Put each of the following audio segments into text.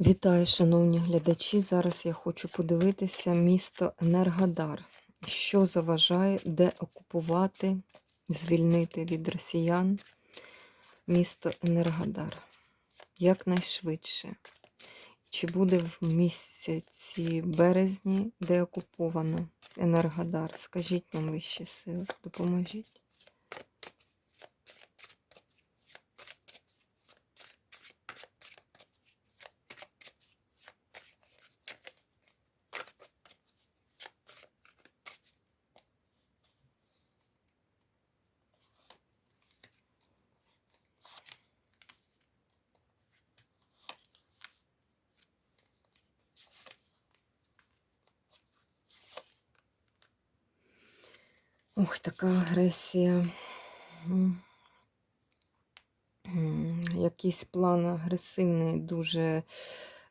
Вітаю, шановні глядачі. Зараз я хочу подивитися місто Енергодар. Що заважає деокупувати, звільнити від росіян місто Енергодар якнайшвидше. Чи буде в місяці березні деокуповано Енергодар? Скажіть нам вищі сили, допоможіть. Ох, така агресія. Якийсь план агресивний, дуже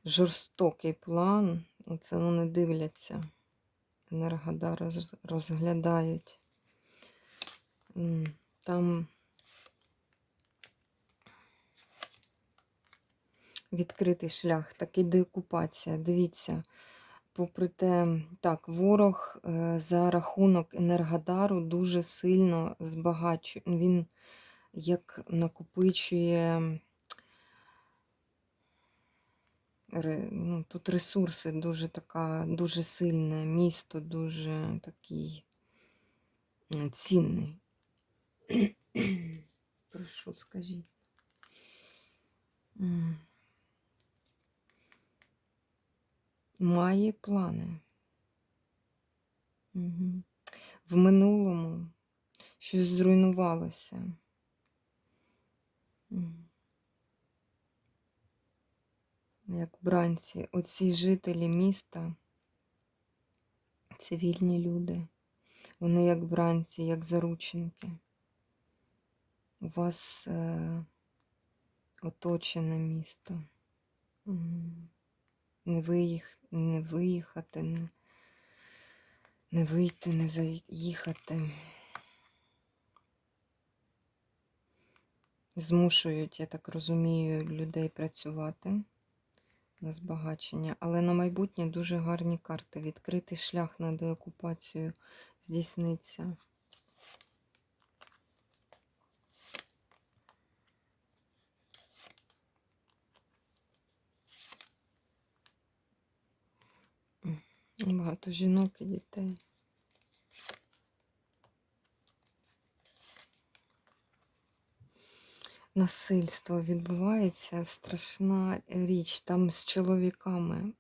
жорстокий план. Оце вони дивляться. Енергодар роз- розглядають. Там відкритий шлях, таки деокупація. Дивіться, попри те, так, ворог е, за рахунок Енергодару дуже сильно збагачує. Він як накопичує. Ну, тут ресурси дуже така, дуже сильне місто, дуже такий цінний. Прошу, скажіть. Має плани. Угу. В минулому щось зруйнувалося. Як бранці, оці жителі міста, цивільні люди, вони як бранці, як заручники. У вас е, оточене місто. Не, виїх, не виїхати, не, не вийти, не заїхати. Змушують, я так розумію, людей працювати на збагачення, але на майбутнє дуже гарні карти. Відкритий шлях на деокупацію здійсниться. Багато жінок і дітей. Насильство відбувається, страшна річ там з чоловіками.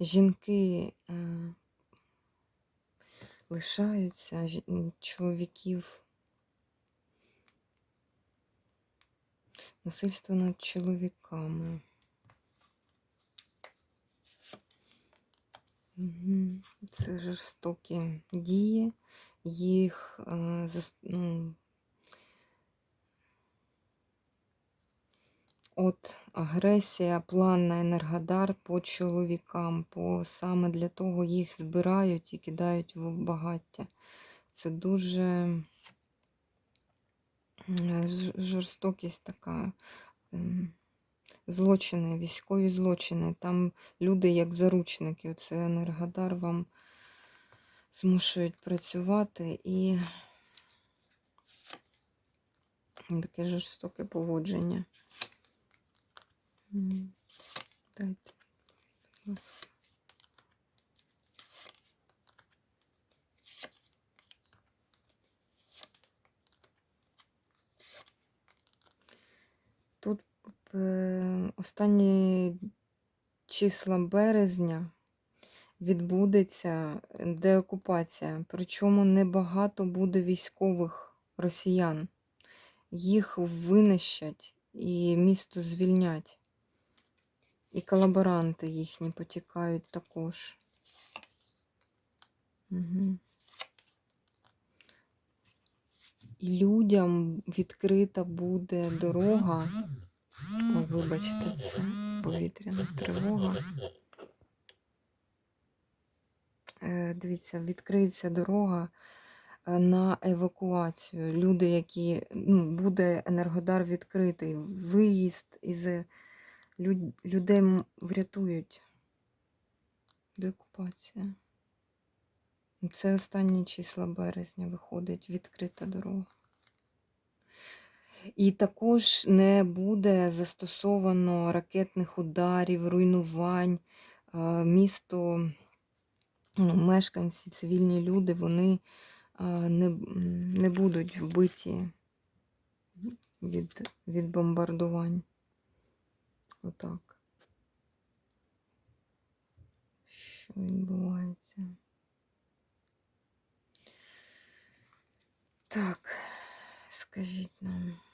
Жінки е, лишаються, чоловіків. Насильство над чоловіками. Це жорстокі дії, їх е, ну, от агресія, план на Енергодар по чоловікам, по саме для того їх збирають і кидають в багаття. Це дуже жорстокість така. Злочини, військові злочини. Там люди як заручники. Оце Енергодар вам змушують працювати і таке жорстоке поводження. Дайте, будь ласка. Тут е, останні числа березня відбудеться деокупація, причому небагато буде військових росіян. Їх винищать і місто звільнять. І колаборанти їхні потікають також. Угу. І людям відкрита буде дорога. Вибачте, це повітряна тривога. Е, Дивіться, відкриється дорога е, на евакуацію. Люди, які ну, буде Енергодар відкритий, виїзд із Люд... Людей врятують. Деокупація. Це останні числа березня виходить відкрита дорога. І також не буде застосовано ракетних ударів, руйнувань. Е, Місто, ну, мешканці, цивільні люди, вони е, не, не будуть вбиті від, від бомбардувань. Отак. Що відбувається? Так, скажіть нам.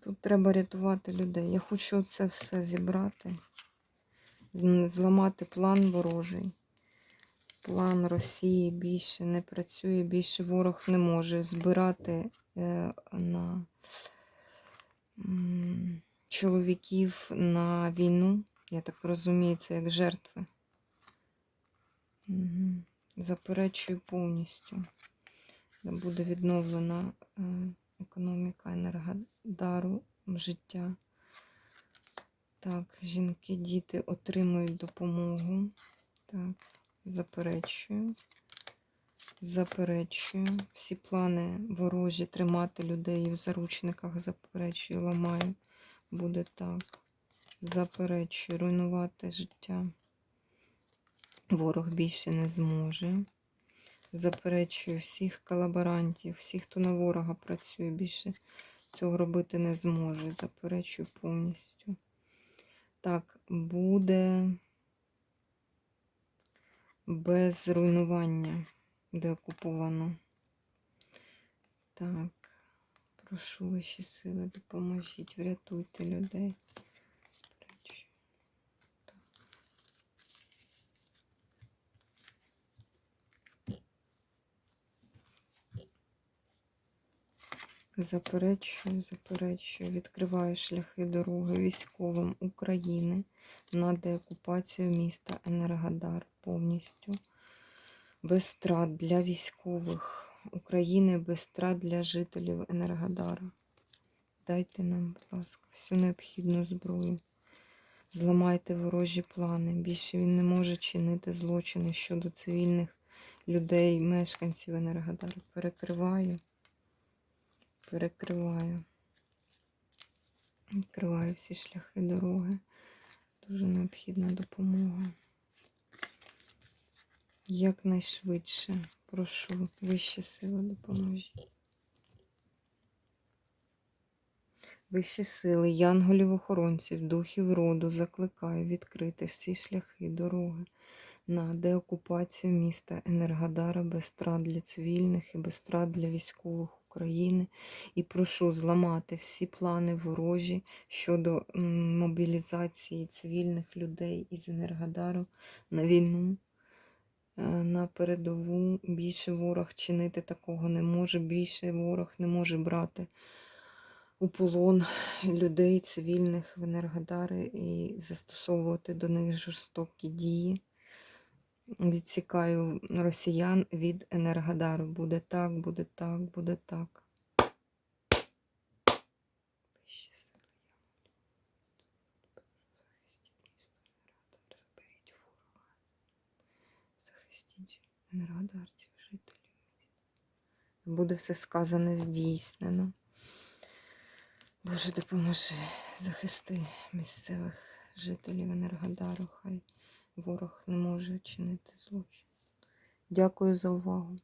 Тут треба рятувати людей. Я хочу це все зібрати, зламати план ворожий. План Росії більше не працює, більше ворог не може збирати е, на чоловіків на війну. Я так розумію, це як жертви. Заперечую повністю. Буде відновлена е, економіка енергодару життя. Так, жінки, діти отримують допомогу. Так, заперечую. Заперечую. Всі плани ворожі тримати людей в заручниках, заперечую, ламаю. Буде так. Заперечую, руйнувати життя. Ворог більше не зможе. Заперечую всіх колаборантів, всіх, хто на ворога працює, більше цього робити не зможе. Заперечую повністю. Так, буде без руйнування, де окуповано. Так, прошу ваші сили, допоможіть, врятуйте людей. Заперечую, заперечую, відкриваю шляхи дороги військовим України на деокупацію міста Енергодар повністю. Без страт для військових України, без страт для жителів Енергодара. Дайте нам, будь ласка, всю необхідну зброю. Зламайте ворожі плани. Більше він не може чинити злочини щодо цивільних людей, мешканців Енергодара. Перекриваю. Перекриваю. Відкриваю всі шляхи дороги. Дуже необхідна допомога. Якнайшвидше прошу вищі сили допоможіть. Вищі сили, янголів-охоронців, духів роду закликаю відкрити всі шляхи дороги на деокупацію міста Енергодара без страт для цивільних і без страт для військових України. І прошу зламати всі плани ворожі щодо мобілізації цивільних людей із Енергодару на війну. Е, На передову більше ворог чинити такого не може. Більше ворог не може брати у полон людей цивільних в Енергодари і застосовувати до них жорстокі дії. Відсікаю росіян від Енергодару. Буде так, буде так, буде так. Енергодарців, жителів. Буде все сказане здійснено. Боже, допоможи, захисти місцевих жителів Енергодару. Хай ворог не може чинити злочин. Дякую за увагу.